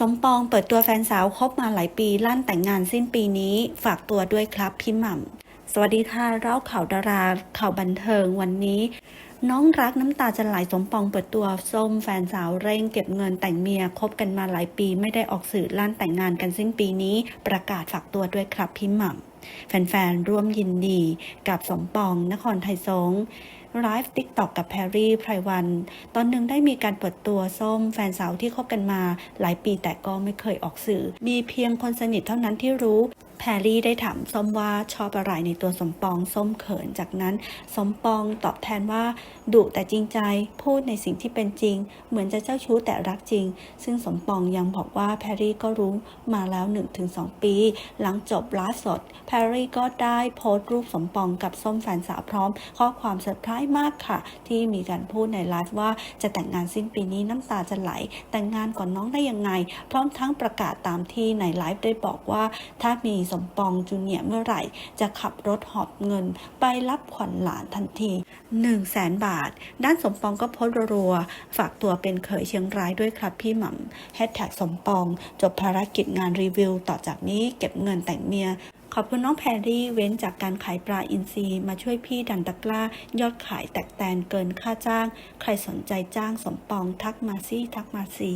สมปองเปิดตัวแฟนสาวคบมาหลายปีลั่นแต่งงานสิ้นปีนี้ฝากตัวด้วยครับพี่หม่ำสวัสดีค่ะเล่าข่าวดาราข่าวบันเทิงวันนี้ น้องรักน้ำตาจะไหลสมปองเปิดตัวส้มแฟนสาวเร่งเก็บเงินแต่งเมียคบกันมาหลายปีไม่ได้ออกสื่อลั่นแต่งงานกันสิ้นปีนี้ ประกาศฝากตัวด้วยครับพี่หม่ำ แฟนๆ ร่วมยินดีกับสมปอง นครไทยสง์ไลฟ์ติ๊กตอกกับแพรรี่ไพรวัน ตอนหนึ่งได้มีการเปิดตัวส้มแฟนสาวที่คบกันมาหลายปีแต่ก็ไม่เคยออกสื่อ มีเพียงคนสนิทเท่านั้นที่รู้แพรรี่ได้ถามส้มว่าชอบอะไรในตัวสมปองส้มเขินจากนั้น สมปองตอบแทนว่าดุแต่จริงใจพูดในสิ่งที่เป็นจริง เหมือนจะเจ้าชู้แต่รักจริง ซึ่งสมปองยังบอกว่าแพรรี่ก็รู้มาแล้ว 1-2 ปี หลังจบไลฟ์สด แพรรี่ก็ได้โพสต์รูปสมปองกับส้มแฟนสาวพร้อม ข้อความเซอร์ไพรส์มากค่ะ ที่มีการพูดในไลฟ์ว่าจะแต่งงานสิ้นปีนี้น้ำตาจะไหล แต่งงานก่อนน้องได้ยังไง พร้อมทั้งประกาศตามที่ในไลฟ์ได้บอกว่า ถ้ามีสมปองจูเนียเมื่อไหร่ จะขับรถหอบเงิน ไปรับขวัญหลานทันที1 0 0 0 0แสนบาท ด้านสมปองก็โพสต์รัวฝากตัวเป็นเขยเชียงรายด้วยครับพี่หม่ำแฮชแท็กสมปอง จบภารกิจงานรีวิว ต่อจากนี้เก็บเงินแต่งเมีย ขอบคุณน้องแพรรี่เว้นจากการขายปลาอินทรีมาช่วยพี่ดันตะกล้ายอดขายแตกแตนเกินค่าจ้าง ใครสนใจจ้างสมปองทักมาซี่ทักมาซี